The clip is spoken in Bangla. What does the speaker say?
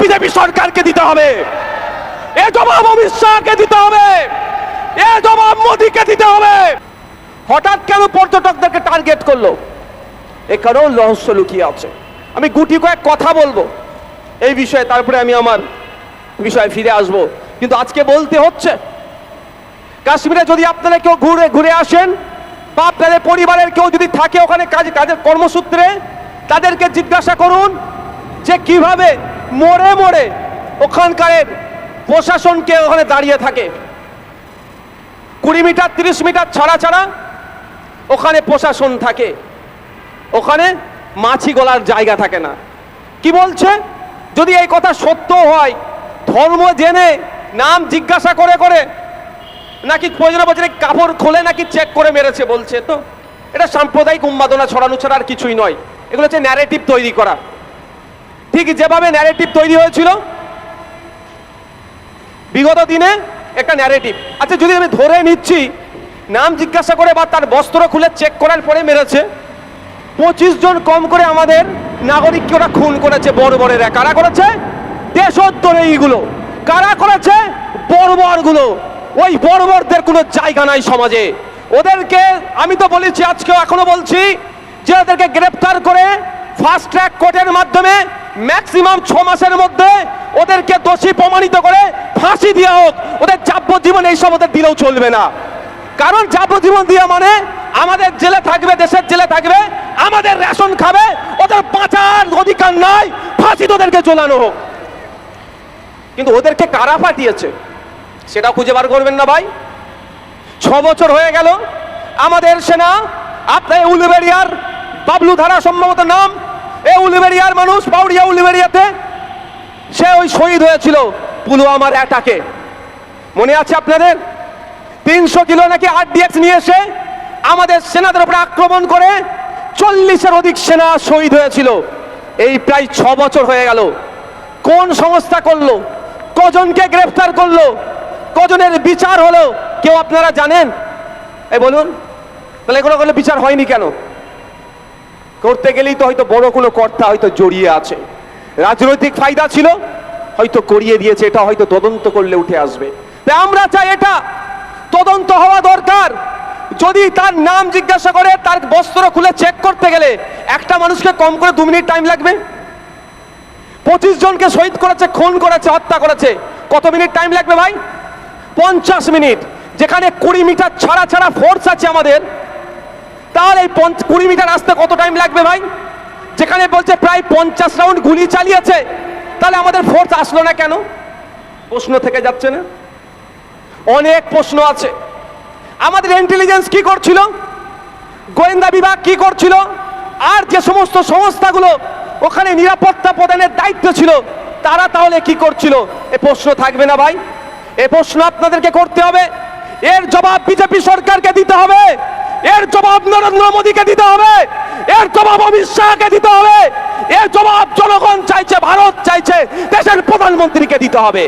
বিজেপি সরকারকে দিতে হবে। এ জবাব অমিত শাহকে দিতে হবে। এ জবাব মোদীকে দিতে হবে। হঠাৎ কেন পর্যটকদেরকে টার্গেট করল? এখানেও রহস্য লুকিয়ে আছে। আমি গুটি কয়েক কথা বলব। এই বিষয়ে তারপরে আমি আমার বিষয়ে ফিরে আসব। কিন্তু আজকে বলতে হচ্ছে, কাশ্মীরে যদি আপনারা কেউ ঘুরে ঘুরে আসেন, বা আপনাদের পরিবারের কেউ যদি থাকে ওখানে কাজ, কাজের কর্মসূত্রে, তাদেরকে জিজ্ঞাসা করুন যে কীভাবে মোড়ে মোড়ে ওখানকার প্রশাসনকে ওখানে দাঁড়িয়ে থাকে। কুড়ি মিটার, তিরিশ মিটার ছাড়া ছাড়া ওখানে প্রশাসন থাকে। ওখানে মাছি গলার জায়গা থাকে না। কি বলছে? যদি এই কথা সত্য হয়, ধর্ম জেনে, নাম জিজ্ঞাসা করে করে নাকি প্রয়োজনে বলছে কাপড় খোলে নাকি চেক করে মেরেছে বলছে তো? এটা সাম্প্রদায়িক উন্মাদনা ছড়ানো ছাড়া আর কিছুই নয়। এগুলো হচ্ছে ন্যারেটিভ তৈরি করা। ঠিক যেভাবে ন্যারেটিভ তৈরি হয়েছিল, বিগত দিনে একটা ন্যারেটিভ আচ্ছা যদি আমি ধরে নিচ্ছি, নাম জিজ্ঞাসা করে বা তার বস্ত্র খুলে চেক করার পরে মেরেছে, পঁচিশ জন কম করে আমাদের নাগরিককে ওরা খুন করেছে বর্বরেরা কারা করেছে? দেশোত্তর এইগুলো। কারা করেছে? বর্বরগুলো ওই বর্বরদের কোনো জায়গা নাই সমাজে। ওদেরকে, আমি তো বলেছি, আজকেও এখনও বলছি, যে ওদেরকে গ্রেপ্তার করে ম্যাক্সিমাম ছ মাসের মধ্যে ওদেরকে দোষী প্রমাণিত করে ফাঁসি দেওয়া হোক। ওদের যাবজ্জীবন এইসব ওদের দিলেও চলবে না। কারণ যাবজ্জীবন দিয়া মানে আমাদের জেলে থাকবে, দেশের জেলে থাকবে, আমাদের রেশন খাবে, ওদের বাঁচার অধিকার নাই, ফাঁসি ওদেরকে ঝোলানো হোক। কিন্তু ওদেরকে কারা পাঠিয়েছে সেটা খুঁজে বার করবেন না ভাই। ছ বছর হয়ে গেল, আমাদের সেনা, আপনার উলুবেরিয়ার বাবলু ধারা সম্ভবত নাম এ উলুবেরিয়ার মানুষ পাউড়িয়া উলুবেরিয়াতে সে ওই শহীদ হয়েছিল পুলওয়ামার অ্যাটাকে মনে আছে আপনাদের? তিনশো কিলো নাকি আরডিএক্স নিয়ে এসে আমাদের সেনাদের উপরে আক্রমণ করে চল্লিশের অধিক সেনা শহীদ হয়েছিল। এই প্রায় ছ বছর হয়ে গেল। কোন সংস্থা করল? কজনকে গ্রেফতার করল? কজনের বিচার হলো? কেউ আপনারা জানেন? এই বলুন। তাহলে এগুলো করলে বিচার হয়নি কেন? করতে গেলেই তো হয়তো বড় কোনো কর্তা হয়তো জড়িয়ে আছে। রাজনৈতিক ফায়দা ছিল, হয়তো করিয়ে দিয়েছে, এটা হয়তো তদন্ত করলে উঠে আসবে। তাই আমরা চাই এটা তদন্ত হওয়া দরকার। যদি তার নাম জিজ্ঞাসা করে, তার বস্ত্র খুলে চেক করতে গেলে একটা মানুষকে কম করে দু মিনিট টাইম লাগবে? পঁচিশ জনকে শহীদ করেছে, খুন করেছে, হত্যা করেছে, কত মিনিট টাইম লাগবে ভাই? পঞ্চাশ মিনিট, যেখানে কুড়ি মিটার ছাড়া ছাড়া ফোর্স আছে আমাদের এই কুড়ি মিটার আসতে কত টাইম লাগবে ভাই? যেখানে বলছে প্রায় পঞ্চাশ রাউন্ড গুলি চালিয়েছে। তাহলে আমাদের ফোর্স আসলো না কেন? প্রশ্ন থেকে যাচ্ছে না? অনেক প্রশ্ন আছে। আমাদের ইন্টেলিজেন্স কি করছিল? গোয়েন্দা বিভাগ কি করছিল? আর যে সমস্ত সংস্থাগুলো ওখানে নিরাপত্তা প্রদানের দায়িত্ব ছিল, তারা তাহলে কি করছিল? এ প্রশ্ন থাকবে না ভাই। এ প্রশ্ন আপনাদেরকে করতে হবে। এর জবাব বিজেপি সরকারকে দিতে হবে। এর জবাব নরেন্দ্র মোদীকে দিতে হবে। এর জবাব অমিত শাহকে দিতে হবে। এর জবাব জনগণ চাইছে, ভারত চাইছে, দেশের প্রধানমন্ত্রীকে দিতে হবে।